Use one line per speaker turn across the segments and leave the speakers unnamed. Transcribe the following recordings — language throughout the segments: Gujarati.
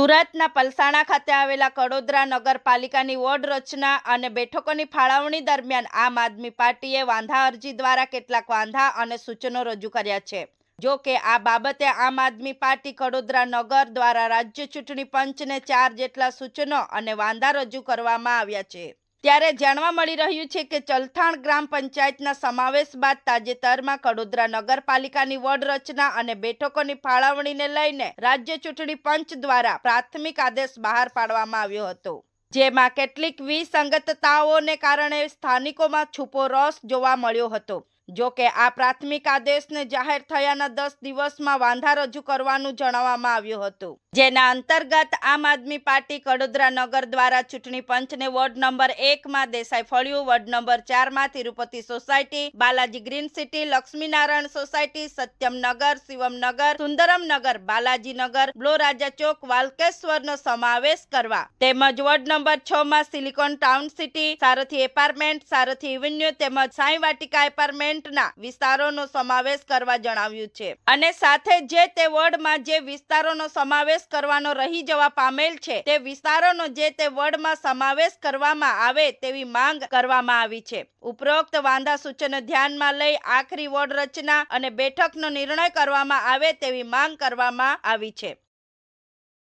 સુરતના પલસાણા ખાતે આવેલા કડોદરા નગરપાલિકાની વોર્ડ રચના અને બેઠકોની ફાળવણી દરમિયાન આમ આદમી પાર્ટીએ વાંધા અરજી દ્વારા કેટલાક વાંધા અને સૂચનો રજૂ કર્યા છે. જો કે આ બાબતે આમ આદમી પાર્ટી કડોદરા નગર દ્વારા રાજ્ય ચૂંટણી પંચને ચાર જેટલા સૂચનો અને વાંધા રજૂ કરવામાં આવ્યા છે. ત્યારે જાણવા મળી રહ્યું છે કે ચલથાણ ગ્રામ પંચાયતના સમાવેશ બાદ તાજેતરમાં કડોદરા નગરપાલિકાની વોર્ડ રચના અને બેઠકોની ફાળવણીને લઈને રાજ્ય ચૂંટણી પંચ દ્વારા પ્રાથમિક આદેશ બહાર પાડવામાં આવ્યો હતો. જેમાં કેટલીક વિસંગતતાઓને કારણે સ્થાનિકોમાં છૂપો રોષ જોવા મળ્યો હતો. જો કે આ પ્રાથમિક આદેશને જાહેર થયાના દસ દિવસમાં વાંધા રજૂ કરવાનું જણાવવામાં આવ્યું હતું. જેના અંતર્ગત આમ આદમી પાર્ટી કડોદરા નગર દ્વારા ચૂંટણી પંચને વોર્ડ નંબર એકમાં દેસાઈ ફળિયું, વોર્ડ નંબર ચારમાં Tirupati society, Balaji green city, Lakshminarayan society Satyam Nagar Shivam Nagar Sundaram નગર બાલાજી નગર બ્લો રાજા ચોક, વાલકેશ્વરનો સમાવેશ કરવા તેમજ વોર્ડ નંબર છ માં silicon town city, Sarthi apartment, Sarthi avenue તેમજ સાંઈ વાટિકા એપાર્ટમેન્ટના વિસ્તારોનો સમાવેશ કરવા જણાવ્યું છે. અને સાથે જે તે વોર્ડમાં જે વિસ્તારોનો સમાવેશ કરવાનો રહી જવા પામેલ છે, તે વિસ્તારોનો જે તે વોર્ડમાં સમાવેશ કરવામાં આવે તેવી માંગ કરવામાં આવી છે. ઉપરોક્ત વાંધા સૂચનો ધ્યાનમાં લઈ આખરી વોર્ડ રચના અને બેઠકનો નિર્ણય કરવામાં આવે તેવી માંગ કરવામાં આવી છે.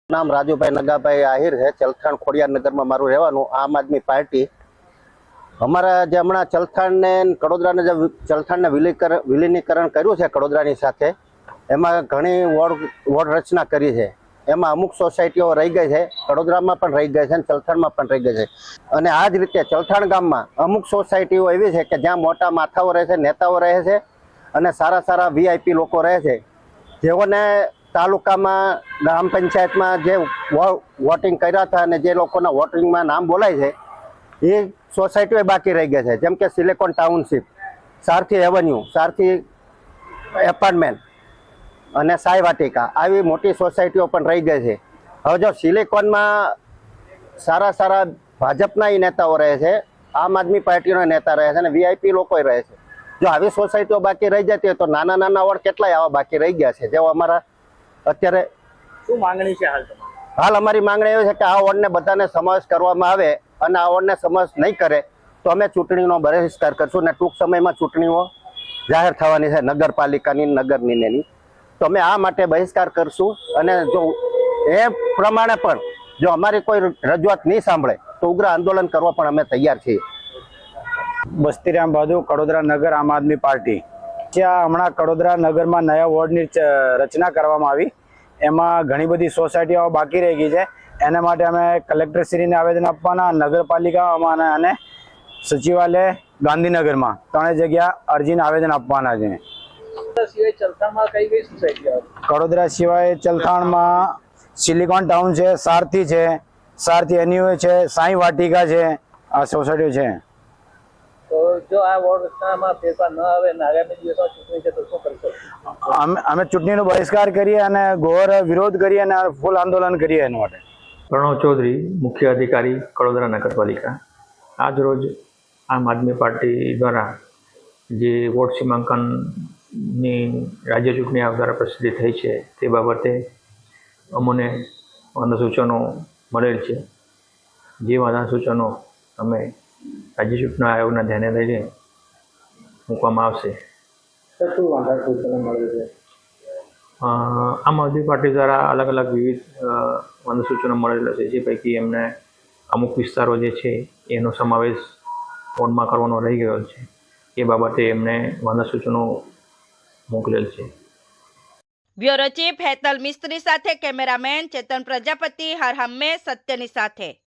નામ રાજુભાઈ નગાભાઈ આહિર છે. ચલથાણ ખોડિયાર નગરમાં મારું રહેવાનું. આમ આદમી પાર્ટી અમારા જે હમણાં ચલથાણને કડોદરાને જે ચલથાણને વિલીનીકરણ કર્યું છે કડોદરાની સાથે, એમાં ઘણી વોર્ડ વોર્ડ રચના કરી છે. એમાં અમુક સોસાયટીઓ રહી ગઈ છે, કડોદરામાં પણ રહી ગઈ છે અને ચલથાણમાં પણ રહી ગઈ છે. અને આ જ રીતે ચલથાણ ગામમાં અમુક સોસાયટીઓ એવી છે કે જ્યાં મોટા માથાઓ રહે છે, નેતાઓ રહે છે અને સારા સારા વીઆઈપી લોકો રહે છે. જેઓને તાલુકામાં, ગ્રામ પંચાયતમાં જે વોટિંગ કર્યા હતા અને જે લોકોના વોટિંગમાં નામ બોલાય છે એ સોસાયટીઓ બાકી રહી ગઈ છે. જેમ કે silicon township Sarathi avenue Sarathi apartment અને સાઈ વાટિકા આવી મોટી સોસાયટીઓ પણ રહી ગઈ છે. હવે જો સિલિકોનમાં સારા સારા ભાજપના નેતાઓ રહે છે આમ આદમી પાર્ટીના નેતા રહે છે અને વીઆઈપી લોકો રહે છે. જો આવી સોસાયટીઓ બાકી રહી જતી હોય તો નાના નાના વોર્ડ કેટલાય આવા બાકી રહી ગયા છે? જેઓ અમારા અત્યારે
શું માંગણી છે હાલ
હાલ અમારી માંગણી એવી છે કે આ વોર્ડને બધાને સમાવેશ કરવામાં આવે અને વોર્ડને સમાવેશ નહીં કરે, તો અમે ચૂંટણીનો બહિષ્કાર કરશું અને ટૂંક સમયમાં ચૂંટણીઓ જાહેર થવાની છે નગરપાલિકાની નગરની એની તો અમે આ માટે બહિષ્કાર કરશું અને જો એ પ્રમાણે પણ જો અમારી કોઈ રજૂઆત નહીં સાંભળે, તો ઉગ્ર આંદોલન કરવા પણ અમે તૈયાર છીએ.
બસ્તીરામ બાજુ કડોદરા નગર આમ આદમી પાર્ટી. ત્યાં હમણાં કડોદરા નગરમાં નયા વોર્ડની રચના કરવામાં આવી. એમાં ઘણી બધી સોસાયટીઓ બાકી રહી ગઈ છે. એના માટે અમે કલેક્ટરશ્રીને આવેદન આપવાના નગરપાલિકામાં અને સચિવાલય ગાંધીનગરમાં. ત્રણેય જગ્યા અરજીને આવેદન આપવાના છે. કડોદરા સિવાય ચલથાણમાં સિલિકોન ટાઉન છે સારથી છે સારથી એન્યુએ છે સાંઈ વાટિકા છે આ સોસાયટીઓ છે. અમે ચૂંટણીનો બહિષ્કાર કરીએ અને ઘોર વિરોધ કરીએ અને ફૂલ આંદોલન કરીએ એના માટે.
પ્રણવ ચૌધરી, મુખ્ય અધિકારી, કડોદરા નગરપાલિકા. આજ રોજ આમ આદમી પાર્ટી દ્વારા જે વોટ સીમાંકનની રાજ્ય ચૂંટણી આયોગ દ્વારા પ્રસિદ્ધિ થઈ છે તે બાબતે અમને વાંધા સૂચનો મળેલ છે. જે વાંધા સૂચનો અમે રાજ્ય ચૂંટણી આયોગના ધ્યાને લઈને મૂકવામાં આવશે.
શું વાંધા સૂચનો મળે છે?
આમ આદમી પાર્ટી દ્વારા અલગ અલગ વિવિધ અ, વાંધા મળેલા છે. જે પૈકી એમને અમુક વિસ્તારો જે છે એનો સમાવેશ ફોનમાં કરવાનો રહી ગયો છે. એ બાબતે એમને સૂચનો મોકલેલ છે.
બ્યુરો ચીફ હેતલ મિસ્ત્રી સાથે કેમેરામેન ચેતન પ્રજાપતિ હર હંમેશ સત્યની સાથે.